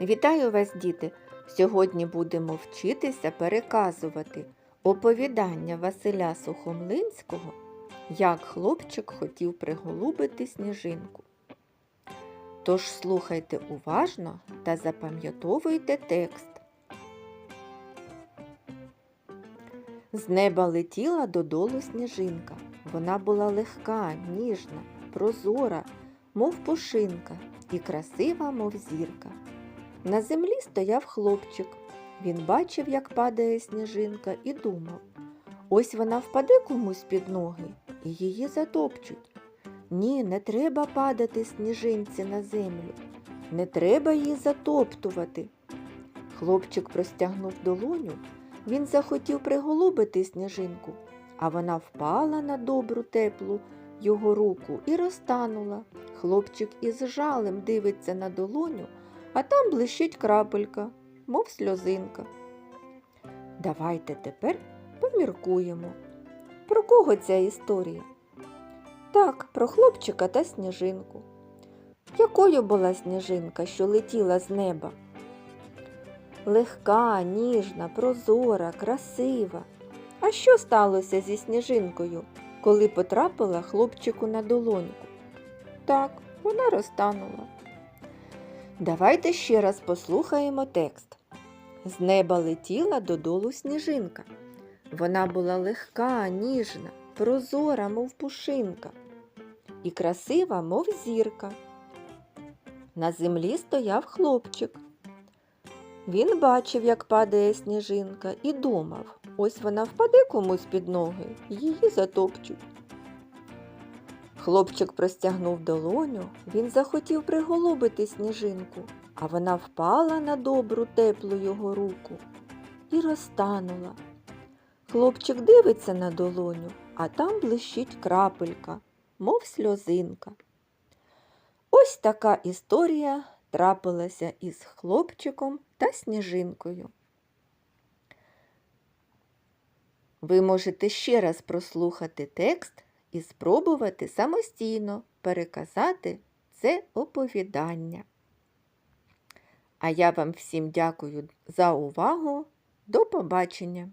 Вітаю вас, діти! Сьогодні будемо вчитися переказувати оповідання Василя Сухомлинського, як хлопчик хотів приголубити сніжинку. Тож слухайте уважно та запам'ятовуйте текст. З неба летіла додолу сніжинка. Вона була легка, ніжна, прозора, мов пушинка, і красива, мов зірка. На землі стояв хлопчик. Він бачив, як падає сніжинка, і думав ось вона впаде комусь під ноги і її затопчуть. Ні, не треба падати сніжинці на землю, не треба її затоптувати. Хлопчик простягнув долоню, він захотів приголубити сніжинку, а вона впала на добру теплу його руку і розтанула. Хлопчик із жалем дивиться на долоню, а там блищить крапелька, мов сльозинка. Давайте тепер поміркуємо. Про кого ця історія? Так, про хлопчика та сніжинку. Якою була сніжинка, що летіла з неба? Легка, ніжна, прозора, красива. А що сталося зі сніжинкою, коли потрапила хлопчику на долоньку? Так, вона розтанула. Давайте ще раз послухаємо текст. З неба летіла додолу сніжинка. Вона була легка, ніжна, прозора, мов пушинка, і красива, мов зірка. На землі стояв хлопчик. Він бачив, як падає сніжинка, і думав, ось вона впаде комусь під ноги, її затопчуть. Хлопчик простягнув долоню, він захотів приголубити сніжинку, а вона впала на добру теплу його руку і розтанула. Хлопчик дивиться на долоню, а там блищить крапелька, мов сльозинка. Ось така історія трапилася із хлопчиком та сніжинкою. Ви можете ще раз прослухати текст і спробувати самостійно переказати це оповідання. А я вам всім дякую за увагу. До побачення!